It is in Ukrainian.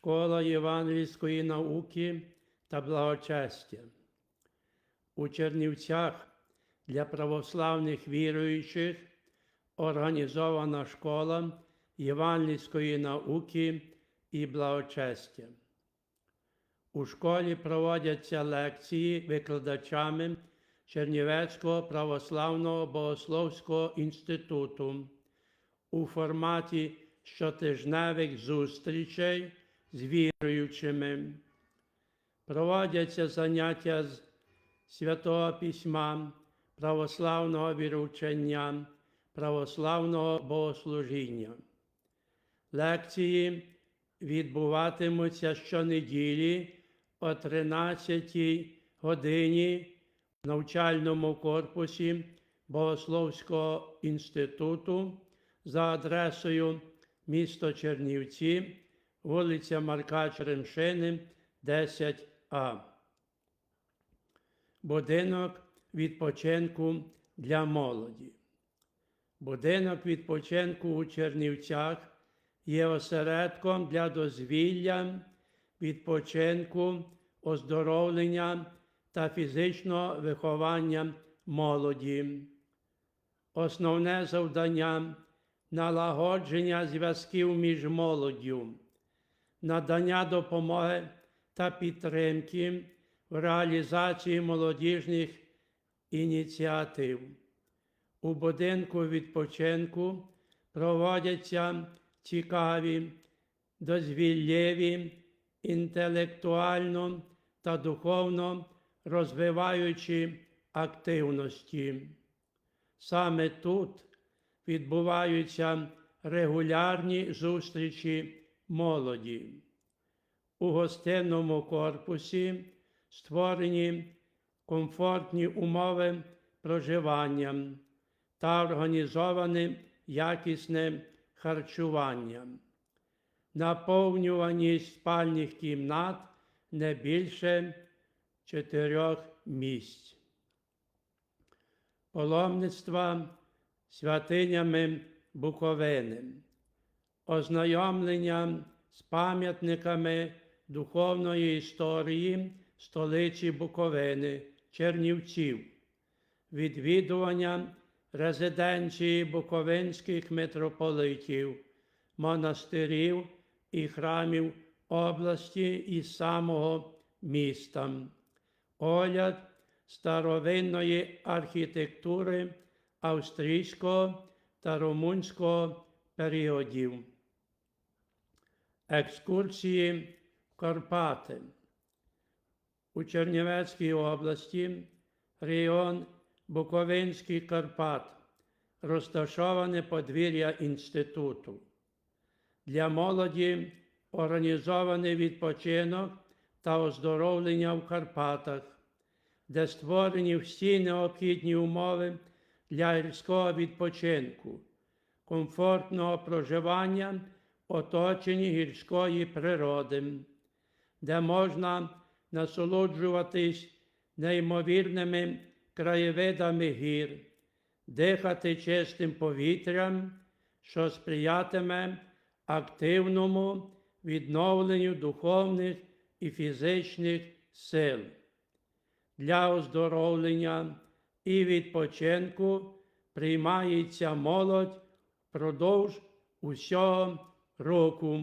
Школа євангельської науки та благочестя. У Чернівцях для православних віруючих організована школа євангельської науки і благочестя. У школі проводяться лекції викладачами Чернівецького православного богословського інституту у форматі щотижневих зустрічей з віруючими. Проводяться заняття з Святого Письма, православного віручення, православного богослужіння. Лекції відбуватимуться щонеділі о 13 годині в навчальному корпусі Богословського інституту за адресою місто Чернівці, вулиця Марка Черемшини, 10А. Будинок відпочинку для молоді. Будинок відпочинку у Чернівцях є осередком для дозвілля, відпочинку, оздоровлення та фізичного виховання молоді. Основне завдання налагодження зв'язків між молоддю, надання допомоги та підтримки в реалізації молодіжних ініціатив. У будинку відпочинку проводяться цікаві, дозвіллєві, інтелектуально та духовно розвиваючі активності. Саме тут відбуваються регулярні зустрічі молоді. У гостинному корпусі створені комфортні умови проживання та організоване якісне харчування. Наповнюваність спальних кімнат не більше чотирьох місць. Паломництва святинями Буковини, ознайомлення з пам'ятниками духовної історії столиці Буковини, Чернівців, відвідування резиденції буковинських митрополитів, монастирів і храмів області і самого міста, огляд старовинної архітектури австрійського та румунського періодів, екскурсії в Карпати. У Чернівецькій області регіон Буковинський Карпат, розташоване подвір'я інституту. Для молоді організований відпочинок та оздоровлення в Карпатах, де створені всі необхідні умови для гірського відпочинку, комфортного проживання в оточенні гірської природи, де можна насолоджуватись неймовірними краєвидами гір, дихати чистим повітрям, що сприятиме активному відновленню духовних і фізичних сил. Для оздоровлення і відпочинку приймається молодь впродовж усього року.